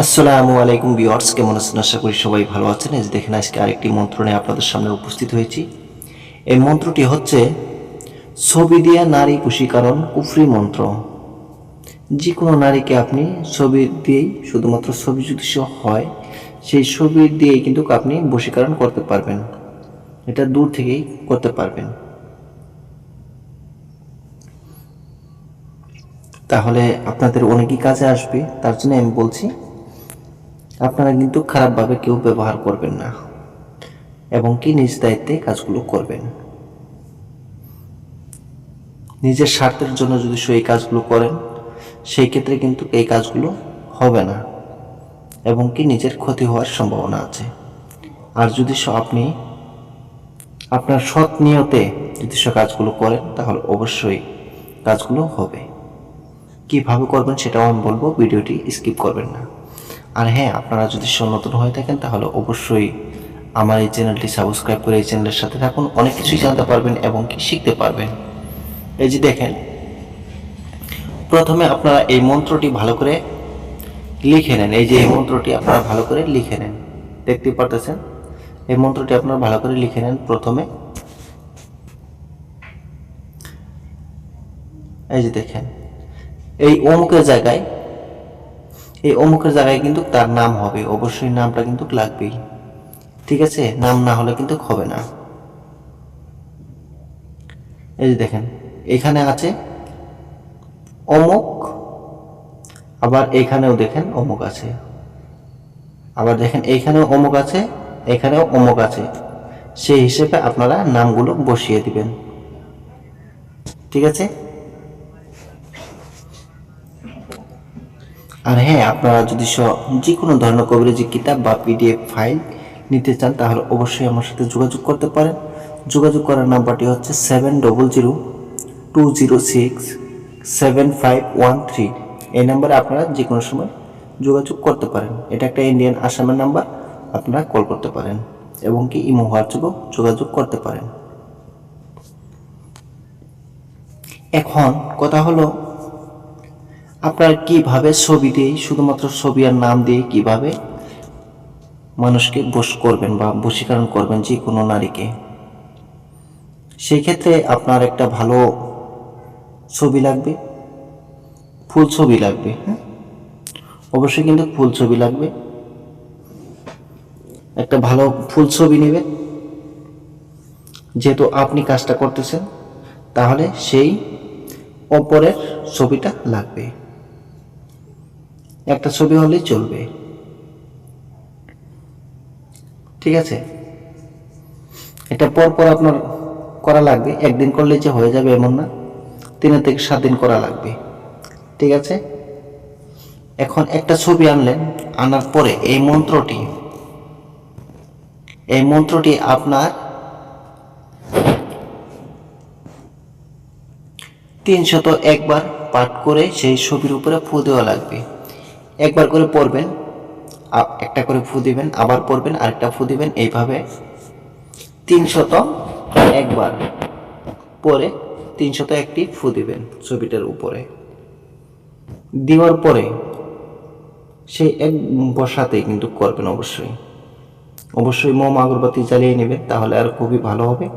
আসসালামু আলাইকুম বিয়ার্স কেমন আছেন? আশা করি সবাই ভালো আছেন। যে দেখেন, আজকে আরেকটি মন্ত্র নিয়ে আপনাদের সামনে উপস্থিত হয়েছি। এই মন্ত্রটি হচ্ছে, ছবি দিয়া নারী বশীকরণ কুফরি মন্ত্র। যে কোনো নারীকে আপনি ছবি দিয়েই, শুধুমাত্র ছবি যদি হয়, সেই ছবি দিয়েই কিন্তু আপনি বশীকরণ করতে পারবেন। এটা দূর থেকেই করতে পারবেন। তাহলে আপনাদের অনেকই কাজে আসবে। তার জন্য আমি বলছি আপনারা কিন্তু খারাপভাবে কেউ ব্যবহার করবেন না এবং কি নিজ দায়িত্বে কাজগুলো করবেন। নিজের স্বার্থের জন্য যদি সে এই কাজগুলো করেন, সেই ক্ষেত্রে কিন্তু এই কাজগুলো হবে না এবং কি নিজের ক্ষতি হওয়ার সম্ভাবনা আছে। আর যদি আপনি আপনার সৎ নিয়তে যদি সে কাজগুলো করেন, তাহলে অবশ্যই কাজগুলো হবে। কীভাবে করবেন সেটাও আমি বলব, ভিডিওটি স্কিপ করবেন না। আর হ্যাঁ আপনারা যদি নতুন হয়ে থাকেন, তাহলে অবশ্যই আমার এই চ্যানেলটি সাবস্ক্রাইব করে এই চ্যানেলের সাথে থাকুন। অনেক কিছুই জানতে পারবেন এবং কি শিখতে পারবেন। এই যে দেখেন, প্রথমে আপনারা এই মন্ত্রটি ভালো করে লিখে নেন। এই যে এই মন্ত্রটি আপনারা ভালো করে লিখে নেন। দেখতে পারতেছেন? এই মন্ত্রটি আপনারা ভালো করে লিখে নেন প্রথমে। এই যে দেখেন, এই অমুকের জায়গায় এই অমুকের জায়গায় কিন্তু তার নাম হবে। অবশ্যই নামটা কিন্তু লাগবেই। ঠিক আছে? নাম না হলে কিন্তু হবে না। এই যে দেখেন, এখানে আছে অমুক, আবার এখানেও দেখেন অমুক আছে। আবার দেখেন এইখানেও অমুক আছে, এখানেও অমুক আছে। সেই হিসেবে আপনারা নামগুলো বসিয়ে দিবেন। ঠিক আছে? আর হ্যাঁ আপনারা যদি যে কোনো ধরনের কবিরাজি কিতাব বা পিডিএফ ফাইল নিতে চান, তাহলে অবশ্যই আমার সাথে যোগাযোগ করতে পারেন। যোগাযোগ করার নাম্বারটি হচ্ছে seven double zero two zero six seven five one three এই নাম্বারে আপনারা যে কোনো সময় যোগাযোগ করতে পারেন। এটা একটা ইন্ডিয়ান আসামের নাম্বার, আপনারা কল করতে পারেন এবং কি ইমো, হোয়াটসঅ্যাপও যোগাযোগ করতে পারেন। এখন কথা হলো আপনারা কীভাবে ছবি দিয়ে শুধুমাত্র ছবি আর নাম দিয়ে কীভাবে মানুষকে বশ করবেন বা বশীকরণ করবেন যে কোনো নারীকে? সেই ক্ষেত্রে আপনার একটা ভালো ছবি লাগবে। ফুল ছবি লাগবে হ্যাঁ? অবশ্যই কিন্তু ফুল ছবি লাগবে। একটা ভালো ফুল ছবি নেবেন। যেহেতু আপনি কাজটা করতেছেন, তাহলে সেই ওপরের ছবিটা লাগবে। একটা ছবি হলেই চলবে। ঠিক আছে? এটা পর পর আপনার করা লাগবে। একদিন করলে যে হয়ে যাবে এমন না। তিন থেকে সাত দিন করা লাগবে। ঠিক আছে? এখন একটা ছবি আনলেন, আনার পরে এই মন্ত্রটি। এই মন্ত্রটি আপনার তিনশত একবার পাঠ করে সেই ছবির উপরে ফু দেওয়া লাগবে। একবার করে পড়বেন একটা করে ফু দিবেন, আবার পড়বেন, আরেকটা ফু দিবেন, এইভাবে তিনশত একবার পরে তিনশত একটি ফু দিবেন ছবিটার উপরে। দেওয়ার পরে সেই এক বসাতেই কিন্তু করবেন অবশ্যই। অবশ্যই মোম আগরবাতি জ্বালিয়ে নেবেন, তাহলে আর খুবই ভালো হবে।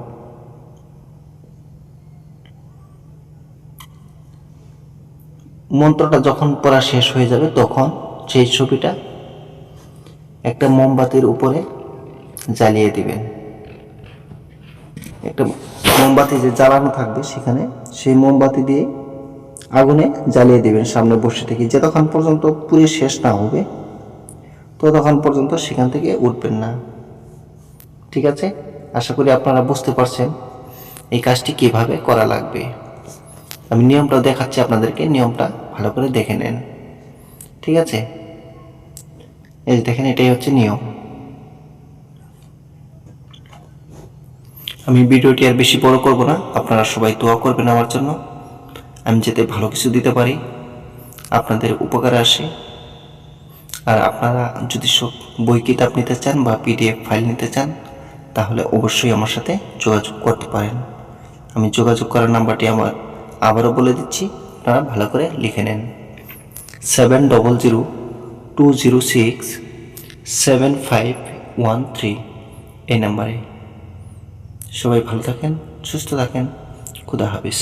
মন্ত্রটা যখন পড়া শেষ হয়ে যাবে, তখন সেই ছবিটা একটা মোমবাতির উপরে জ্বালিয়ে দিবেন। একটা মোমবাতি যে জ্বালানো থাকবে সেখানে সেই মোমবাতি দিয়ে আগুনে জ্বালিয়ে দিবেন, সামনে বসে থেকে। যতক্ষণ পর্যন্ত পুরে শেষ না হবে, ততক্ষণ পর্যন্ত সেখান থেকে উঠবেন না। ঠিক আছে? আশা করি আপনারা বুঝতে পারছেন এই কাজটি কীভাবে করা লাগবে। আমি নিয়মটা দেখাচ্ছি আপনাদেরকে, নিয়মটা ভালো করে দেখে নেন। ঠিক আছে? এই দেখেন, এটাই হচ্ছে নিয়ম। আমি ভিডিওটি আর বেশি বড় করব না, আপনারা সবাই দোয়া করবেন আমার জন্য। আমি যাতে ভালো কিছু দিতে পারি, আপনাদের উপকারে আসে। আর আপনারা যদি সব বই কিতাব নিতে চান বা পিডিএফ ফাইল নিতে চান, তাহলে অবশ্যই আমার সাথে যোগাযোগ করতে পারেন। আমি যোগাযোগ করার নাম্বারটি আমার আবারও বলে দিচ্ছি, আপনারা ভালো করে লিখে নেন। Seven double zero two zero six seven five one three এই নাম্বারে। সবাই ভালো থাকেন, সুস্থ থাকেন। খুদা হাফিজ।